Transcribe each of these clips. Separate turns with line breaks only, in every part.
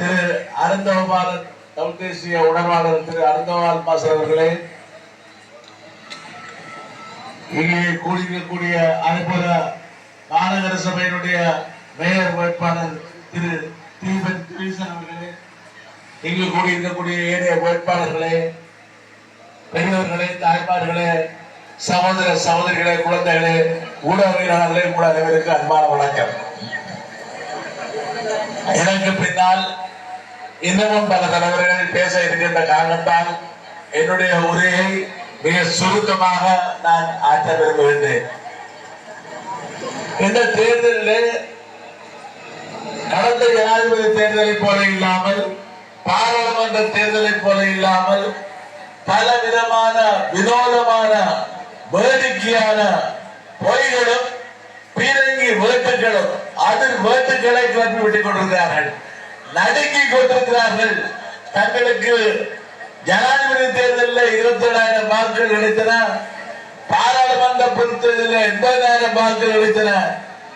திரு அருந்தவபாலன் தமிழ் தேசிய உணர்வாளர் திரு அருந்தவால் மாஸ்டர் அவர்களே இங்கே கூடியிருக்கக்கூடிய அதேபோல மாநகர சபையினுடைய மேயர் வேட்பாளர் திரு தீபன் திரீசன் அவர்களே இங்கு கூடியிருக்கக்கூடிய ஏனைய வேட்பாளர்களே பெரியவர்களே தாய்மார்களே சகோதர சகோதரிகளே குழந்தைகளே ஊடகவியலாளர்களே கூட அனைவருக்கு அன்பான வணக்கம். எனக்கு பின்னால் இன்னமும் பல தலைவர்கள் பேச இருக்கின்ற காரணத்தால் என்னுடைய உரையை மிக சுருக்கமாக நான் ஆற்ற விரும்புகின்றேன். இந்த தேர்தலில் கடந்த ஜனாதிபதி தேர்தலை போல இல்லாமல் பாராளுமன்ற தேர்தலை போல இல்லாமல் பல விதமான வினோதமான வேடிக்கையான பொய்களும் பீரங்கி வேட்டுகளும் அதில் வேட்டுகளை கிளப்பி விட்டுக் கொண்டிருக்கிறார்கள். நடுங்கிக் கொண்டிருக்கிறார்கள். தங்களுக்கு ஜனாதிபதி தேர்தலில் இருபத்தி ஏழாயிரம் வாக்குகள் கிடைத்தன. பாராளுமன்ற பொறுத்ததில் எண்பதாயிரம் வாக்குகள் கிடைத்தன.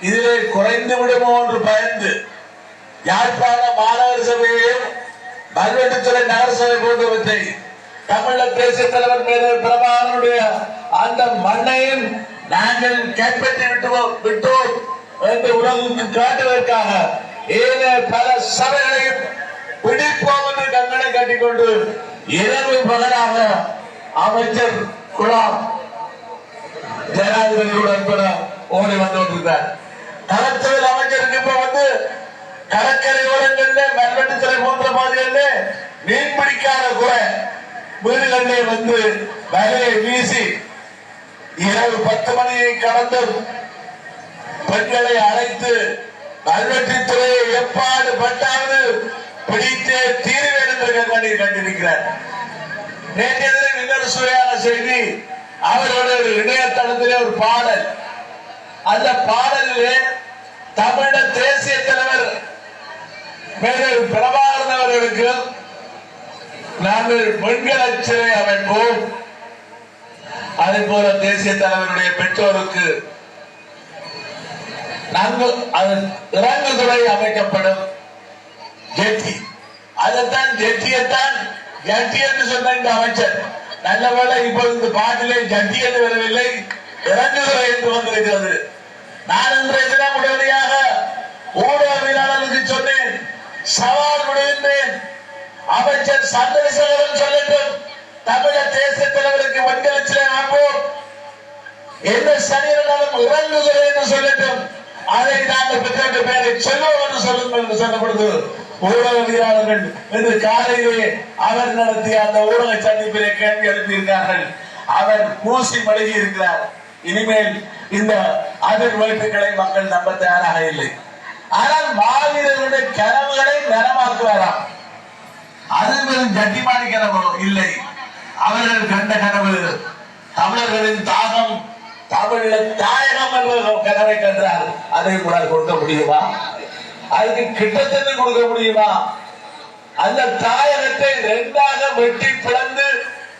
இதிலே குறைந்து விடுமோ என்று பயந்து யாழ்ப்பாண மாநகர சபையையும் மல்வெட்டுத்துறை நகரசபை போன்றவற்றை தமிழக தேசிய தலைவர் மேதர் பிரபாகரனுடைய அந்த மண்ணையும் நாங்கள் கைப்பற்றி விட்டுவோம் விட்டோம் என்று உலகுக்கு காட்டுவதற்காக ஏன பல சபைகளையும் பிடிப்போம் என்று கண்களை கட்டிக்கொண்டு இரவு பகலாக அமைச்சர் குலாம் ஜனாதிபதியுடன் கூட ஓடி வந்து கொண்டிருக்கிறார் கலத்துறை அமைச்சருக்கு இப்ப வந்து கடற்கரை ஓரங்கள்ல மல்வெட்டுத்துறை போன்ற பகுதிகளில் மீன் பிடிக்காத கூட வீடுகளிலே வந்து வலையை வீசி இரவு பத்து மணியை கடந்து பெண்களை அழைத்து நல்வற்றித்துறையை எப்பாடு பட்டாவது பிடித்தே வேண்டும் என்று கண்காணி கண்டிருக்கிறார் நேற்றைய தினம் இன்னொரு சுவையான செய்தி அவருடைய இணையதளத்திலே ஒரு பாடல். அந்த பாடலிலே தமிழ தேசிய தலைவர் மேலும் பிரபாகரன் அவர்களுக்கு நாங்கள் பெண்கள் சிலை அமைப்போம். அதே போல தேசிய தலைவருடைய பெற்றோருக்கு நாங்கள் அது இறங்குதுறை அமைக்கப்படும். ஜெட்டி அதைத்தான் ஜெட்டியைத்தான் ஜட்டி என்று சொன்ன இந்த அமைச்சர். நல்ல வேளை இப்போது இந்த பாட்டிலே ஜட்டி என்று வரவில்லை. இறங்குதுறை என்று வந்திருக்கிறது. நான் இன்றைய தினம் உடனடியாக ஊடகவியலாளர்களுக்கு சொன்னேன். சவால் விடுகின்றேன். அமைச்சர் சந்திரசேகரன் சொல்லட்டும். தமிழக தேசிய தலைவருக்கு வெண்கல ஆகும் அமைப்போம் எந்த சனியினாலும் என்று சொல்லட்டும். அதை நாங்கள் பெற்ற பேரை சொல்லுவோம் என்று சொல்லும் என்று சொல்லப்படுது பொழுது ஊடகவியலாளர்கள் என்று காலையிலே அவர் நடத்திய அந்த ஊடக சந்திப்பிலே கேள்வி எழுப்பியிருக்கிறார்கள். அவர் பூசி மழுகி இருக்கிறார். இனிமேல் இந்த அதிர் வேட்டுகளை மக்கள் நம்ப தயாராக இல்லை. ஆனால் மாவீரர்களுடைய கனவுகளை நனமாக்குவாராம் அது வெறும் கட்டிமாடி கனவு இல்லை. அவர்கள் கண்ட கனவு தமிழர்களின் தாகம் தமிழ தாயகம் என்ற கனவை அதை கூட கொடுக்க முடியுமா? அதுக்கு கிட்டத்தட்ட கொடுக்க முடியுமா? அந்த தாயகத்தை இரண்டாக வெட்டி பிளந்து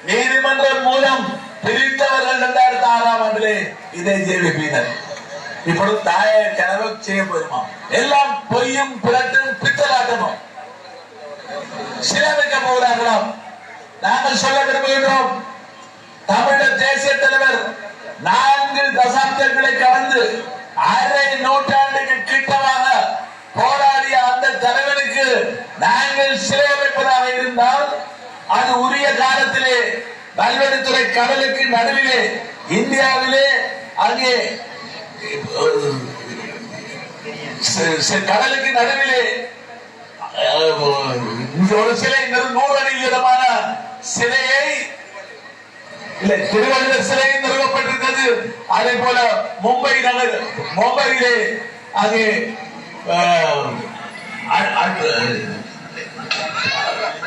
நீதிமன்றம் மூலம் பிரித்தவர்கள் இரண்டாயிரத்தி ஆறாம் ஆண்டிலே இதை ஜெயிப்பினர் இப்பொழுது தாயக கனவு செய்ய போயிருமா எல்லாம் பொய்யும் பிளட்டும் பித்தலாட்டமும். சிலமிக்க போகிறார்களாம். நாங்கள் சொல்ல விரும்புகின்றோம். தமிழக தேசிய தலைவர் நான்கு தசாப்தங்களை கடந்து அரை நூற்றாண்டுக்கு கிட்டமாக போராடிய அந்த தலைவனுக்கு நாங்கள் சிலை அமைப்பதாக இருந்தால் அது உரிய காலத்திலே நல்வழித்துறை கடலுக்கு நடுவிலே இந்தியாவிலே அங்கே கடலுக்கு நடுவிலே ஒரு சிலை நூறு அடி உயரமான சிலையை இல்லை திருவள்ளுவர் சிலை நிறுவப்பட்டிருக்கிறது அதே போல மும்பை நகர் மும்பையிலே அது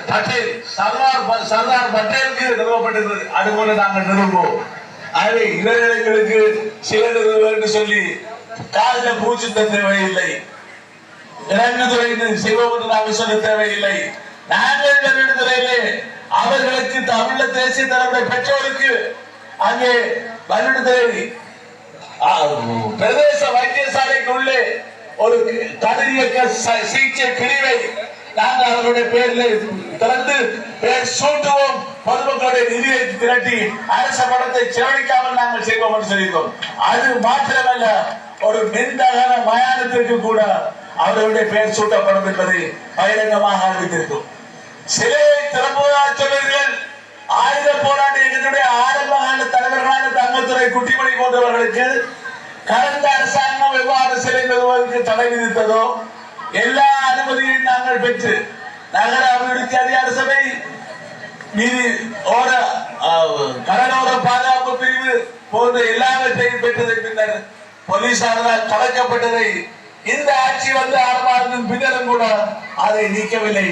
பட்டேல் சர்தார் சர்தார் பட்டேலுக்கு நிறுவப்பட்டிருக்கிறது அதுபோல நாங்கள் நிறுவோம் ஆகவே இளைஞர்களுக்கு சில நிறுவனம் சொல்லி காதுல பூச்சி தேவையில்லை. இறங்குதுறை செய்வோம் நாங்கள் சொல்ல தேவையில்லை. நாங்கள் இறங்குதுறையிலே அவர்களுக்கு தமிழ தேசிய தலைமுறை பெற்றோருக்கு அங்கே வல்லுநரை பிரதேச வைத்தியசாலைக்கு உள்ளே ஒரு கதிரியக்க சிகிச்சை பிரிவை நாங்கள் அவருடைய பேரில் திறந்து பேர் சூட்டுவோம். பொதுமக்களுடைய நிதியை திரட்டி அரச படத்தை செலவழிக்காமல் நாங்கள் செய்வோம் என்று சொல்லியிருக்கோம். அது மாத்திரமல்ல ஒரு மின்தகன மயானத்திற்கு கூட அவர்களுடைய பெயர் சூட்டப்படும் என்பதை பகிரங்கமாக அறிவித்திருக்கும் சிலையை திறப்பதாக சொல்வீர்கள் ஆயுத போராட்ட இயக்கத்துடைய ஆரம்ப கால தலைவர்களான தங்கத்துறை குட்டிமணி போன்றவர்களுக்கு கடந்த அரசாங்கம் எவ்வாறு சிலை நிறுவனத்துக்கு தடை விதித்ததோ எல்லா அனுமதியையும் நாங்கள் பெற்று நகர அபிவிருத்தி அதிகார சபை நீதி ஓர அஹ், கடலோர பாதுகாப்பு பிரிவு போன்ற எல்லாவற்றையும் பெற்றதை பின்னர் போலீசாரால் கலைக்கப்பட்டதை இந்த ஆட்சி வந்து ஆரம்பத்தின் பின்னரும் கூட அதை நீக்கவில்லை.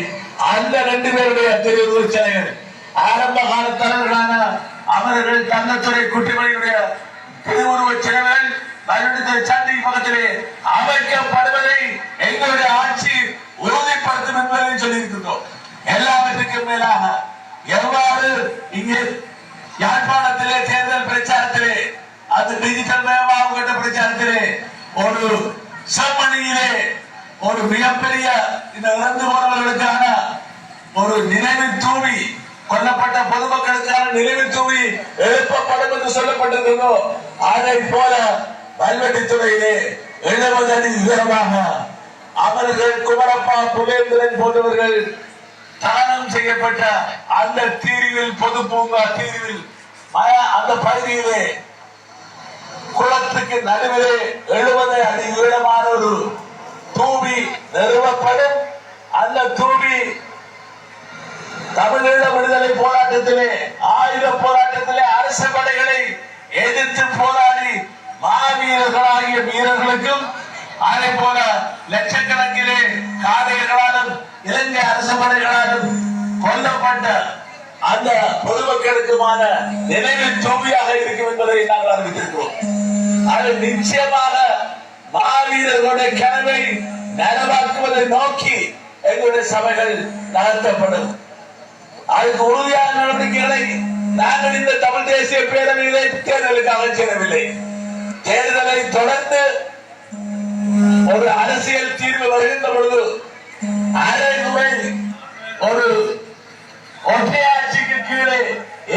அந்த ரெண்டு பேருடைய திருவுருவச்சனைகள் ஆரம்ப கால தலைவர்களான அமரர்கள் தங்கத்துறை குட்டிமணியுடைய திருவுருவச் சிறவன் மறுபடிய சாந்தி பக்கத்திலே அமைக்கப்படுவதை எங்களுடைய ஆட்சி உறுதிப்படுத்தும் என்பதை சொல்லியிருக்கின்றோம். எல்லாவற்றுக்கும் மேலாக எவ்வாறு இங்கே யாழ்ப்பாணத்திலே தேர்தல் பிரச்சாரத்திலே அது டிஜிட்டல் மயமாகப்பட்ட பிரச்சாரத்திலே ஒரு செம்மணியிலே ஒரு மிகப்பெரிய இந்த இறந்து போனவர்களுக்கான ஒரு நினைவு தூவி கொல்லப்பட்ட பொதுமக்களுக்கான நினைவு தூவி எழுப்பப்படும் என்று சொல்லப்பட்டிருக்கிறதோ அதை போல கல்வெட்டுத்துறையிலே எழுபது அடி உயரமாக அவர்கள் குமரப்பா புலேந்திரன் போன்றவர்கள் தானம் செய்யப்பட்ட அந்த தீர்வில் பொது பூங்கா தீர்வில் அந்த பகுதியிலே குளத்துக்கு நடுவிலே எழுபது அடி உயரமான ஒரு தூவி நிறுவப்படும். அந்த தூவி தமிழீழ விடுதலை போராட்டத்திலே ஆயுத போராட்டத்திலே அரசு படைகளை எதிர்த்து போராடி மாவீரர்களாகிய வீரர்களுக்கும் அதே போல லட்சக்கணக்கிலே காதையர்களாலும் இலங்கை அரசு படைகளாலும் கொல்லப்பட்ட அந்த பொதுமக்களுக்குமான நினைவு தூவியாக இருக்கும் என்பதை நாங்கள் அறிவித்திருக்கிறோம். அது நிச்சயமாக மாவீரர்களுடைய கனவை நனவாக்குவதை நோக்கி எங்களுடைய சபைகள் நடத்தப்படும் அதுக்கு உறுதியான நடவடிக்கைகளை நாங்கள் இந்த தமிழ் தேசிய பேரவையிலே தேர்தலுக்கு செய்யவில்லை தேர்தலை தொடர்ந்து ஒரு அரசியல் தீர்வு வருகின்ற பொழுது அரை முறை ஒரு ஒற்றையாட்சிக்கு கீழே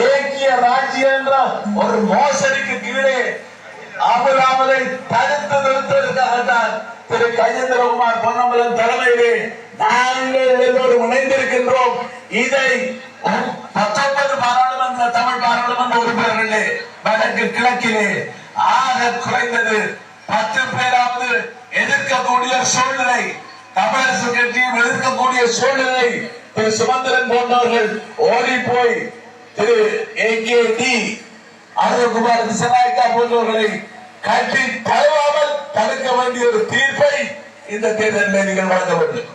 ஏக்கிய ராஜ்யம் என்ற ஒரு மோசடிக்கு கீழே அபராமலை தடுத்து நிறுத்துவதற்காகத்தான் திரு கஜேந்திரகுமார் பொன்னம்பலம் தலைமையிலே நாங்கள் எல்லோரும் இணைந்திருக்கின்றோம். இதை பத்தொன்பது பாராளுமன்ற தமிழ் பாராளுமன்ற உறுப்பினர்களே வடக்கு கிழக்கிலே ஆக குறைந்தது பத்து பேராவது எதிர்க்கக்கூடிய சூழ்நிலை தமிழரசு கட்சியும் எதிர்க்கக்கூடிய சூழ்நிலை திரு சுமந்திரன் போன்றவர்கள் ஓடி போய் திரு A K D Arunkumar Dissanayake போன்றவர்களை கட்டி தழுவாமல் தடுக்க வேண்டிய ஒரு தீர்ப்பை இந்த தேர்தலில் நீங்கள் வழங்க வேண்டும்.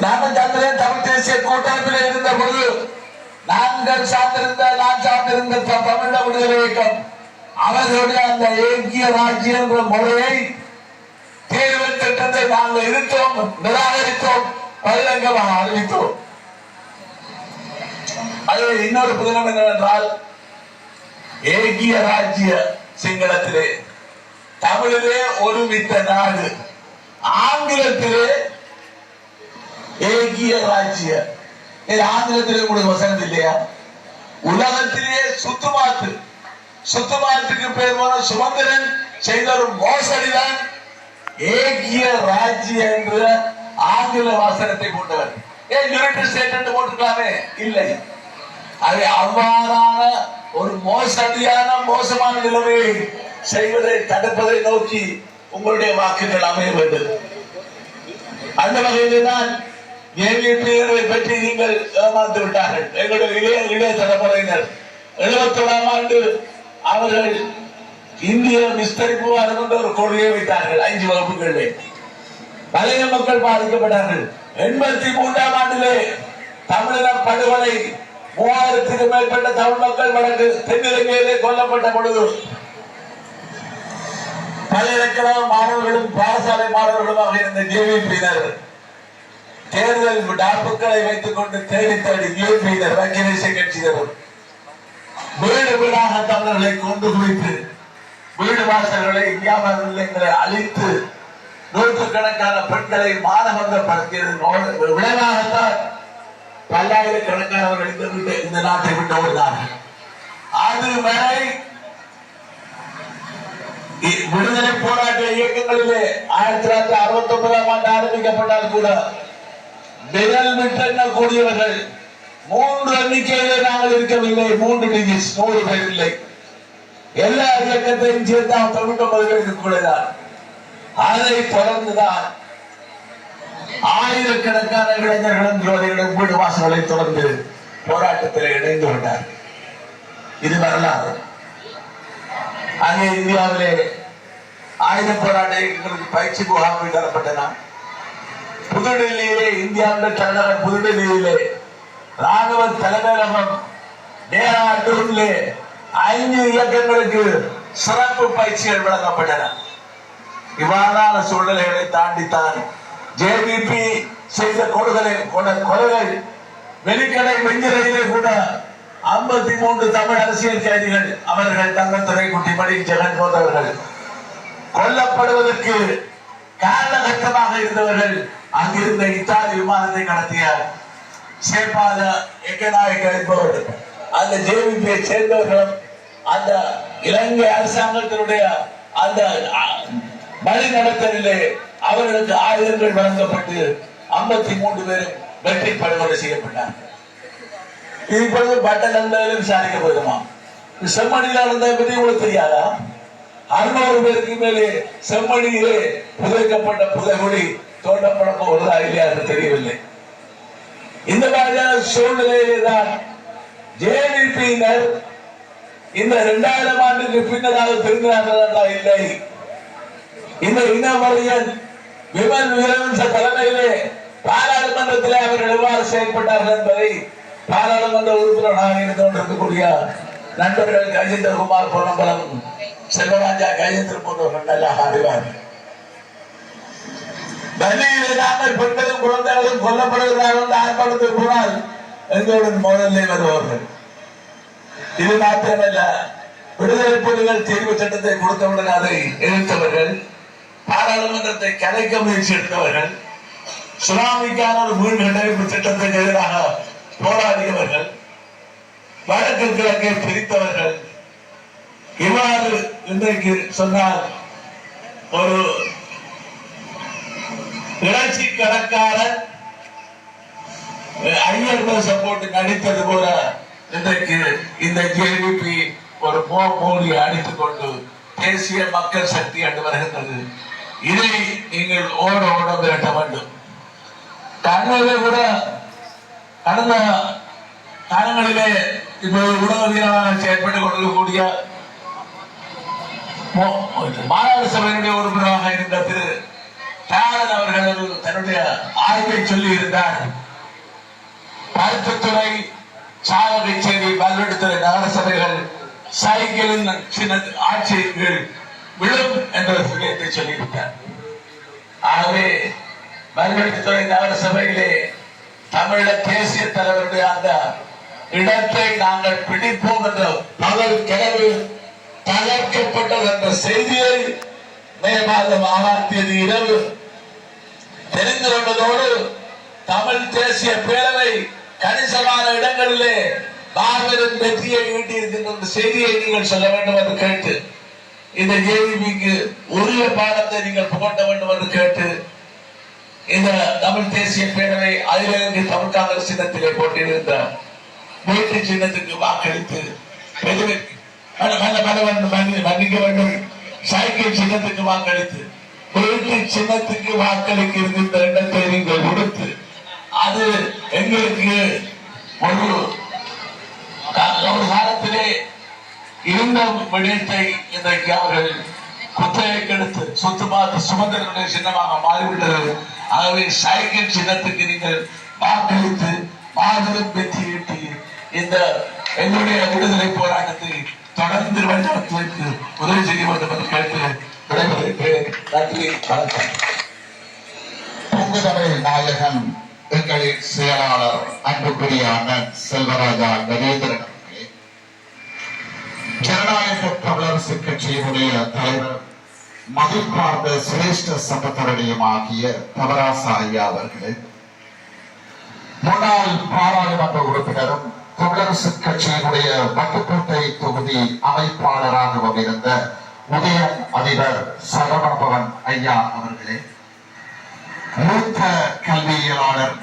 நாம சந்திரே தமிழ் தேசிய கூட்டமைப்பில் இருந்த பொழுது நாங்கள் சார்ந்திருந்த நான் சார்ந்திருந்த தமிழ விடுதலை இயக்கம் அவர்களுடைய அந்த ஏக்கிய ராஜ்யம் என்ற முறையை தேர்வு திட்டத்தை நாங்கள் எதிர்த்தோம் நிராகரித்தோம் பகிரங்கமாக அறிவித்தோம். அது இன்னொரு புதினம் என்னவென்றால் ஏகிய ராஜ்ய சிங்களத்திலே தமிழிலே ஒருமித்த நாடு ஆங்கிலத்திலே ஏகிய ராஜ்ய ஆங்கிலத்திலே உங்களுக்கு வசனம் இல்லையா உலகத்திலேயே சுத்துமாத்து சுத்துமாத்துக்கு பேர் போன சுமந்திரன் செய்த ஒரு மோசடிதான் ஏகிய ராஜ்ய என்ற ஆங்கில வாசனத்தை கொண்டவர் ஏன் யுனைடெட் ஸ்டேட் என்று போட்டுக்கலாமே இல்லை அது அவ்வாறான ஒரு மோசடியான மோசமான நிலைமையை செய்வதை தடுப்பதை நோக்கி உங்களுடைய வாக்குகள் அமைய வேண்டும் அந்த வகையில் தான் பற்றி நீங்கள் ஏமாந்து விட்டார்கள். எங்களுடைய இளைய இளைய தலைமுறையினர் எழுபத்தி ஆண்டு அவர்கள் இந்திய விஸ்தரிப்பு வாரம் என்ற ஒரு கொள்கையை வைத்தார்கள். ஐந்து வகுப்புகளிலே. பழைய மக்கள் பாதிக்கப்பட்டார்கள். எண்பத்தி மூன்றாம் ஆண்டிலே தமிழின படுகொலை மூவாயிரத்துக்கு மேற்பட்ட தமிழ் மக்கள் வடக்கு தென்னிலங்கையிலே கொல்லப்பட்ட பொழுது பல்கலைக்கழக மாணவர்களும் பாடசாலை மாணவர்களுமாக இருந்த ஜேவிபியினர் தேர்தல் டாப்புகளை வைத்துக் கொண்டு தேடி தேடி ஜேவிபியினர் வக்கீலேச கட்சியினரும் வீடு வீடாக தமிழர்களை கொண்டு குவித்து வீடு வாசல்களை வியாபார நிலையங்களை அழித்து நூற்றுக்கணக்கான பெண்களை மானபங்கப்படுத்தியது விளைவாகத்தான் பல்லாயிரக்கணக்கானவர்கள் இந்த வீட்டை இந்த நாட்டை விட்டு ஓடினார்கள் அதுவரை விடுதலை போராட்ட இயக்கங்களிலே ஆயிரத்தி தொள்ளாயிரத்தி அறுபத்தி ஒன்பதாம் ஆண்டு ஆரம்பிக்கப்பட்டால் கூட விரல் விட்டு கூடியவர்கள் மூன்று எண்ணிக்கையிலே நாங்கள் இருக்கவில்லை. மூன்று டிஜிஸ் நூறு பேர் இல்லை. எல்லா இயக்கத்தையும் சேர்த்து அவன் தொண்ணூத்தி ஒன்பது பேர் இருக்கக்கூடாது? அதை தொடர்ந்துதான் ஆயிரக்கணக்கான இளைஞர்களும் ஜோதிகளும் வீடு வாசல்களை தொடர்ந்து போராட்டத்தில் இணைந்து கொண்டார் இது வரலாறு. அங்கே இந்தியாவிலே ஆயுத போராட்ட இயக்கங்களுக்கு பயிற்சி முகாம்கள் தரப்பட்டன. புதுடெல்லியிலே இந்தியாவின் தலைநகர் புதுடெல்லியிலே ராணுவ தலைமையகம் டேராடூனிலே ஐந்து இயக்கங்களுக்கு சிறப்பு பயிற்சிகள் வழங்கப்பட்டன. இவ்வாறான சூழ்நிலைகளை தாண்டித்தான் ஜேபிபி செய்த கொடுகளை கொலைகள் வெளிக்கடை வெஞ்சிரையிலே கூட ஐம்பத்தி மூன்று தமிழ் அரசியல் கைதிகள் அவர்கள் தங்கத்துறை குட்டிமணி ஜெகன் போன்றவர்கள் கொல்லப்படுவதற்கு காரணகட்டமாக இருந்தவர்கள் அங்கிருந்த இத்தாலி விமானத்தை நடத்திய சேப்பாத எக்கநாயக்க என்பவர். அந்த ஜேவிபியை சேர்ந்தவர்களும் அந்த இலங்கை அரசாங்கத்தினுடைய அந்த வழி நடத்தலிலே அவர்களுக்கு ஆயுதங்கள் வழங்கப்பட்டு ஐம்பத்தி மூன்று பேரும் வெற்றி படுகொலை செய்யப்பட்டார்கள். இப்பொழுது பட்டணங்களில் விசாரிக்க போதுமா? செம்மணியில் நடந்ததை பற்றி உங்களுக்கு தெரியாதா? அறுநூறு பேருக்கு மேலே செம்மணியிலே புதைக்கப்பட்ட புதைகுடி தோண்டப்பட போகிறதா இல்லையா அது தெரியவில்லை. இந்த மாதிரியான சூழ்நிலையிலே தான் ஜேவிபியினர் இந்த இரண்டாயிரம் ஆண்டுக்கு பின்னராக திரும்பினார்களா இல்லை. இந்த இனமறியன் விமன் வீரவன்ச தலைமையிலே பாராளுமன்றத்திலே அவர்கள் எவ்வாறு செயல்பட்டார்கள் என்பதை பாராளுமன்ற உறுப்பினராக இருந்து கொண்டிருக்கக்கூடிய நண்பர்கள் கஜேந்திரகுமார் பொன்னம்பலம் செல்வராஜா கஜேந்திர போன்றவர்கள் நல்லா அறிவார்கள். டெல்லியிலே நாங்கள் பெண்களும் குழந்தைகளும் கொல்லப்படுகிறார்கள் என்று ஆர்ப்பாட்டத்தில் போனால் எங்களுடன் மோதலே வருவார்கள். இது மாத்திரமல்ல விடுதலை புலிகள் தீர்வு சட்டத்தை கொடுத்தவுடன் அதை எதிர்த்தவர்கள் பாராளுமன்றத்தை கலைக்க முயற்சி எடுத்தவர்கள் சுனாமிக்கான ஒரு மீன் கட்டமைப்பு திட்டத்துக்கு எதிராக போராடியவர்கள் வடக்கு கிழக்கை பிரித்தவர்கள். இவ்வாறு இன்றைக்கு சொன்னால் ஒரு புரட்சி கணக்காரன் ஐயர்கள் சப்போர்ட் நடித்தது போல இன்றைக்கு இந்த ஜேவிபி ஒரு மோ மோடியை அடித்துக் கொண்டு தேசிய மக்கள் சக்தி அண்டு வருகின்றது. இதை நீங்கள் ஓட ஓட விரட்ட வேண்டும். கண்ணிலே கூட கடந்த காலங்களிலே இப்போது உணவு செயற்பட்டுக் கொண்டிருக்கக்கூடிய மாநகர சபையினுடைய உறுப்பினராக இருந்த திரு தியாகன் அவர்கள் தன்னுடைய ஆய்வை சொல்லி இருந்தார் பருத்தத்துறை சாவகச்சேரி பல்வெடுத்துறை நகர சபைகள் சைக்கிளின் சின்ன ஆட்சியின் கீழ் விழும் என்ற விஷயத்தை சொல்லியிருந்தார். ஆகவே பல்வெடுத்துறை நகர சபையிலே தேசிய தலைவருடைய அந்த இடத்தை நாங்கள் பிடிப்போம் என்ற பகல் கிழவு தகர்க்கப்பட்டது என்ற செய்தியை மே மாதம் ஆறாம் தேதி இரவு. தெரிந்து கொண்டதோடு தமிழ் தேசிய பேரவை கணிசமான இடங்களிலே மாபெரும் வெற்றியை ஈட்டியிருக்கின்ற செய்தியை நீங்கள் சொல்ல வேண்டும் என்று கேட்டு இந்த ஜேவிபிக்கு உரிய பாடத்தை நீங்கள் புகட்ட வேண்டும் என்று கேட்டு இந்த தமிழ் தேசிய பேரவை அதிலிருந்து தமிழ் காங்கிரஸ் சின்னத்திலே போட்டியிருந்த வீட்டு சின்னத்துக்கு வாக்களித்து மன்னிக்க வேண்டும். சைக்கிள் சின்னத்துக்கு வாக்களித்து வீட்டு சின்னத்துக்கு வாக்களிக்க இருக்கின்ற இடத்தை நீங்கள் கொடுத்து அது எங்களுக்கு ஒரு ஒரு காலத்திலே இருந்த விடயத்தை இன்றைக்கு அவர்கள் குத்தகைக்கு கெடுத்து சொத்து பார்த்து சுமந்திரனுடைய சின்னமாக மாறிவிட்டது. ஆகவே சைக்கிள் சின்னத்துக்கு நீங்கள் வாக்களித்து மாபெரும் வெற்றி ஈட்டி இந்த எங்களுடைய விடுதலை போராட்டத்தை தொடர்ந்து வழிநடத்துவதற்கு உதவி செய்ய வேண்டும் என்று கேட்டு விடைபெறுகிறேன். நன்றி வணக்கம்.
பொங்குதலை நாயகன் எங்களின் செயலாளர் அன்புக்குரிய அண்ணன் செல்வராஜா கஜேந்திரன் அவர்களே ஜனநாயக தமிழரசு கட்சியினுடைய தலைவர் மதிப்பார்ந்த சிரேஷ்ட சட்டத்தரணியுமாகிய தவராசா ஐயா அவர்களே முன்னாள் பாராளுமன்ற உறுப்பினரும் தமிழரசு கட்சியினுடைய வட்டுக்கோட்டை தொகுதி அமைப்பாளராகவும் இருந்த உதயம் அதிபர் சரவணபவன் ஐயா அவர்களே மூத்த கல்வியலாளர்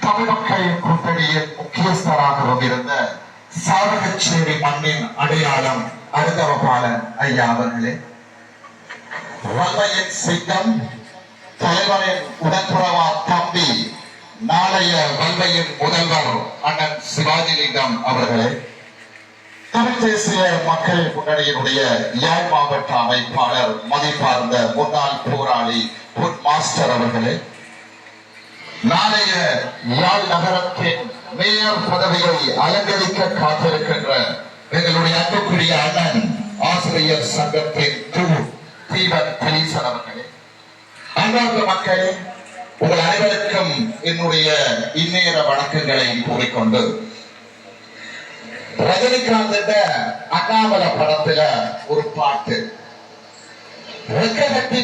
தமிழ் மக்கள் கூட்டணியின் முக்கியஸ்தராகவும் இருந்த சாவகச்சேரி மண்ணின் அடையாளம் அருந்தவபாலன் ஐயா அவர்களே வல்லையின் சிங்கம் தலைவரின் உடற்புறவா தம்பி நாளைய வல்லையின் முதல்வர் அண்ணன் சிவாஜிலிங்கம் அவர்களே தமிழ்தேசிய மக்கள் முன்னணியினுடைய யாழ் மாவட்ட அமைப்பாளர் மதிப்பார்ந்த முன்னாள் போராளி புட் மாஸ்டர் அவர்களே நாளைய யாழ் நகரத்தின் மேயர் பதவியை அலங்கரிக்க காத்திருக்கின்ற எங்களுடைய அன்புக்குரிய அண்ணன் ஆசிரியர் சங்கத்தின் திரு தீபன் கணேசன் அவர்களே. அன்பார்ந்த மக்களே உங்கள் அனைவருக்கும் என்னுடைய இந்நேர வணக்கங்களை கூறிக்கொண்டு ரஜினிகாந்த் அண்ணாமல படத்துல ஒரு பாட்டு. ரெக்க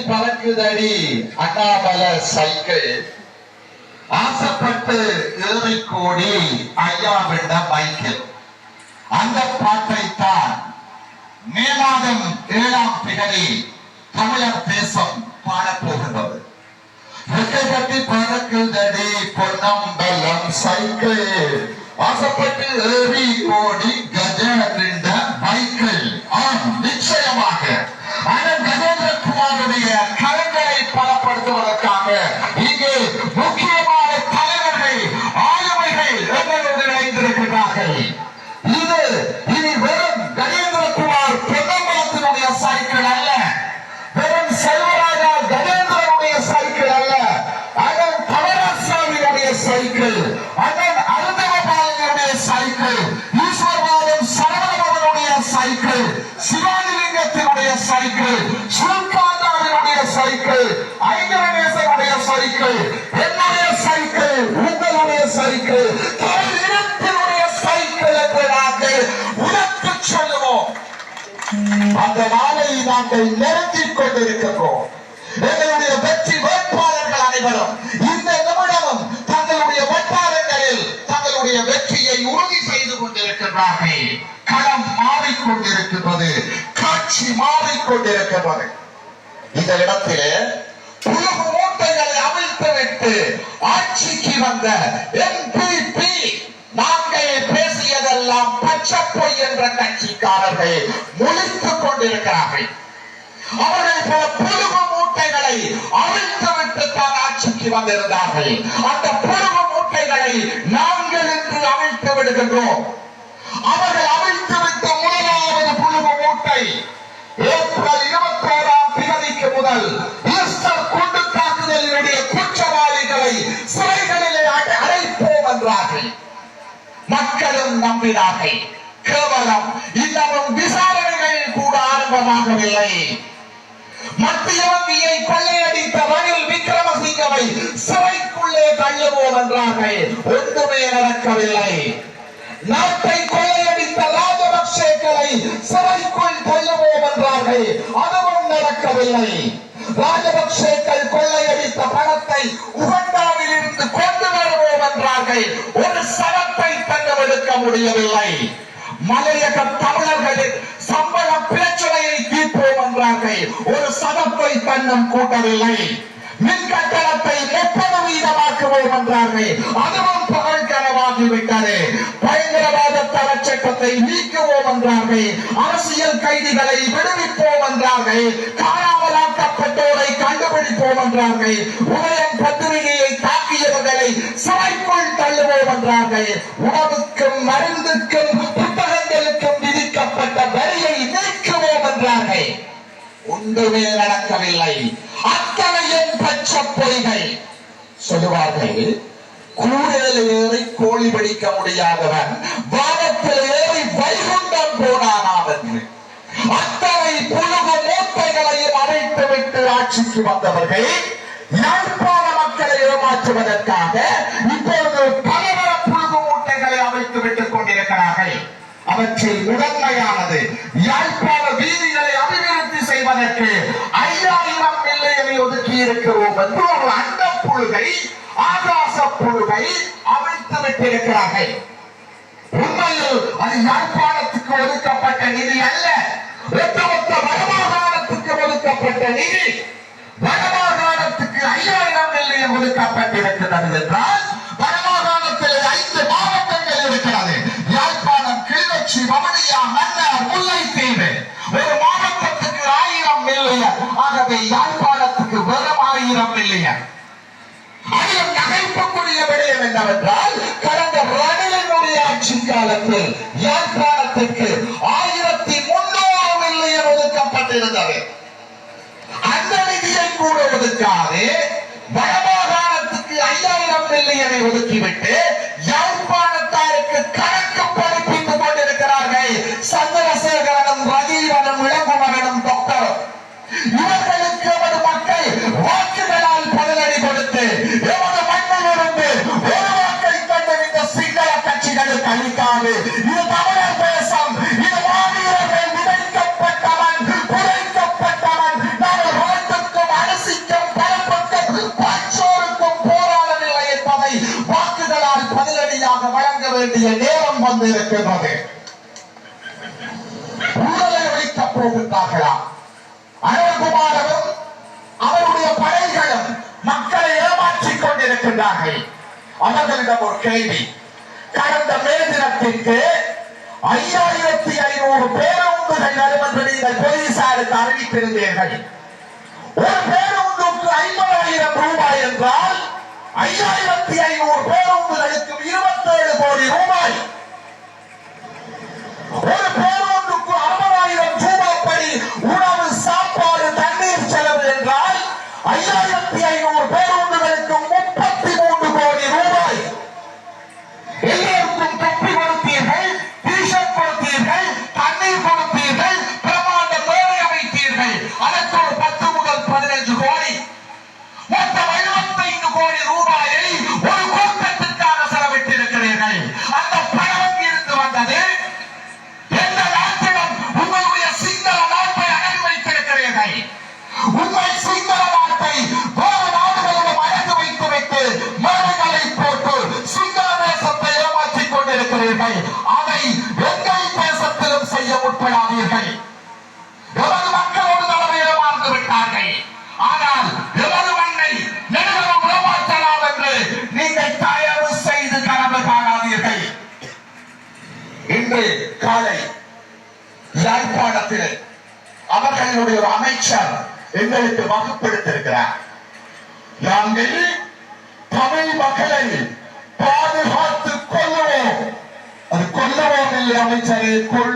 பறக்குதடி அண்ணாமல சைக்கிள். ஆசைப்பட்டு ஏறி கோடி ஐயா விட மைக்கேல் அந்த பாட்டை தான் மே மாதம் ஏழாம் திகதி தமிழர் தேசம் பாடப்போகின்றது ரெக்கை கட்டி பறக்குதடி பொன்னம்பலம் சைக்கிள். ஆசைப்பட்டு ஏறி ஓடி கஜ என்று உனக்கு சொல்லுவோம். அந்த நாளை நாங்கள் நெருங்கிக் கொண்டிருக்கிறோம் எங்களுடைய வெற்றி வேட்பாளர்கள் அனைவரும் இந்த நிமிடமும் தங்களுடைய வட்டாரங்களில் தங்களுடைய வெற்றியை உறுதி செய்து கொண்டிருக்கிறார்கள் களம் மாறிக்கொண்டிருக்கிறது காட்சி மாறிக்கொண்டிருக்கிறது இந்த இடத்திலே உலக மூட்டைகளை அவிழ்த்துவிட்டு ஆட்சிக்கு வந்த எம்பிபி நாங்கள் பேசியதெல்லாம் பச்சப்பொய் என்ற கட்சிக்காரர்கள் முழித்துக் கொண்டிருக்கிறார்கள். அவர்கள் போல புழுகு மூட்டைகளை அவிழ்த்துவிட்டு தான் ஆட்சிக்கு வந்திருந்தார்கள். அந்த புழுகு மூட்டைகளை நாங்கள் இன்று அவிழ்த்து விடுகின்றோம். அவர்கள் அவிழ்த்துவிட்ட முதலாவது புழுகு மூட்டை ஏப்ரல் இருபத்தி ஓராம் தேதிக்கு முதல் ஈஸ்டர் குண்டு தாக்குதலினுடைய குற்றவாளிகளை சிறைகளிலே அடைப்போம் என்றார்கள். மக்களும் நம்பினார்கள். கேவலம் இன்னமும் விசாரணைகள் கூட ஆரம்பமாகவில்லை. மத்திய வங்கியை கொள்ளையடித்த ரணில் விக்ரமசிங்கவை சிறைக்குள்ளே தள்ளுவோம் என்றார்கள். ஒன்றுமே நடக்கவில்லை. நாட்டை கொள்ளையடித்த ராஜபக்சேக்களை சிறைக்குள் தள்ளுவோம் என்றார்கள். அதுவும் நடக்கவில்லை. ராஜபக்சேக்கள் கொள்ளையடித்த பணத்தை உகண்டாவில் இருந்து கொண்டு வருவோம் என்றார்கள். ஒரு சரத்தை தடுக்க முடியவில்லை. மலையக தமிழர்களின் சம்பள பிரச்சனையை தீர்ப்போம் என்றார்கள். ஒரு சதத்தை தன்னம் கூட்டவில்லை. மின் கட்டணத்தை முப்பது வீதமாக்குவோம் என்றார்கள். அதுவும் பகல் கனவாகிவிட்டது பயங்கரவாத தரச் சட்டத்தை நீக்குவோம் என்றார்கள். அரசியல் கைதிகளை விடுவிப்போம் என்றார்கள். காணாமலாக்கப்பட்டோரை கண்டுபிடிப்போம் என்றார்கள். உதயம் பத்திரிகையை தாக்கியவர்களை சிறைக்குள் தள்ளுவோம் என்றார்கள். உணவுக்கும் மருந்துக்கும் புத்தகங்களுக்கும் விதிக்கப்பட்ட வரியை நீக்குவோம் என்றார்கள். ஒன்றுமே நடக்கவில்லை. அத்தனையும் பச்சை பொய்கள். சொல்லுவார்கள் கூரையில் ஏறி கோழி பிடிக்க முடியாதவன் வானத்தில் ஏறி வைகுண்டம் போனானாம் என்று அத்தனை புழுகு மூட்டைகளையும் அழைத்து விட்டு ஆட்சிக்கு வந்தவர்கள் யாழ்ப்பாண மக்களை ஏமாற்றுவதற்காக இப்பொழுது பலவர புழுகு மூட்டைகளை அமைத்து விட்டுக் கொண்டிருக்கிறார்கள். அவற்றில் முதன்மையானது யாழ்ப்பாண வீதிகளை அபிவிருத்தி ஒதுக்கி இருக்கிறோம் என்று ஒரு அண்ட புழுகை ஆகாச புழுகை அமைத்து விட்டிருக்கிறார்கள். உண்மையில் அது யாழ்ப்பாணத்துக்கு ஒதுக்கப்பட்ட நிதி அல்ல. ஒட்டுமொத்த வடமாகாணத்துக்கு ஒதுக்கப்பட்ட நிதி வடமாகாணத்துக்கு ஐயாயிரம் மில்லியன் ஒதுக்கப்பட்டிருக்கிறது என்றால் ஆகவே யாழ்ப்பாணத்துக்கு வெறும் ஆயிரம் மில்லியன் அதிலும் நகைப்புக்குரிய விடயம் என்னவென்றால் கடந்த ரணிலினுடைய ஆட்சி காலத்தில் யாழ்ப்பாணத்திற்கு ஆயிரத்தி முன்னூறு மில்லியன் ஒதுக்கப்பட்டிருந்தது. அந்த நிதியை கூட ஒதுக்காது வடமாகாணத்துக்கு ஐயாயிரம் மில்லியனை ஒதுக்கிவிட்டு யாழ்ப்பாணத்தாருக்கு கணக்கு படிப்பித்துக் கொண்டிருக்கிறார்கள் சந்திரசேகரனும் ரஜீவனும் இளங்குமரனும் டாக்டரும் இவர்களுக்கு நேரம் இருக்கின்றது ஊழலை ஒழிக்கப் போகின்றார்களா? அனுகுமாரவும் அவருடைய படைகளும் மக்களை ஏமாற்றிக் கொண்டிருக்கின்றார்கள். அவர்களிடம் ஒரு கேள்வி. கடந்த மே தினத்திற்கு ஐயாயிரத்தி ஐநூறு பேருந்துகள் வரும் என்று நீங்கள் போலீசாருக்கு அறிவித்திருந்தீர்கள். ஒரு பேருந்துக்கு ஐம்பதாயிரம் ரூபாய் என்றால் ஐயாயிரத்தி ஐநூறு பேருந்துகளுக்கு இருபத்தேழு கோடி ரூபாய். ஒரு பேருந்துக்கு எங்களுக்கு வகுப்படுத்திருக்கிறார் நாங்கள்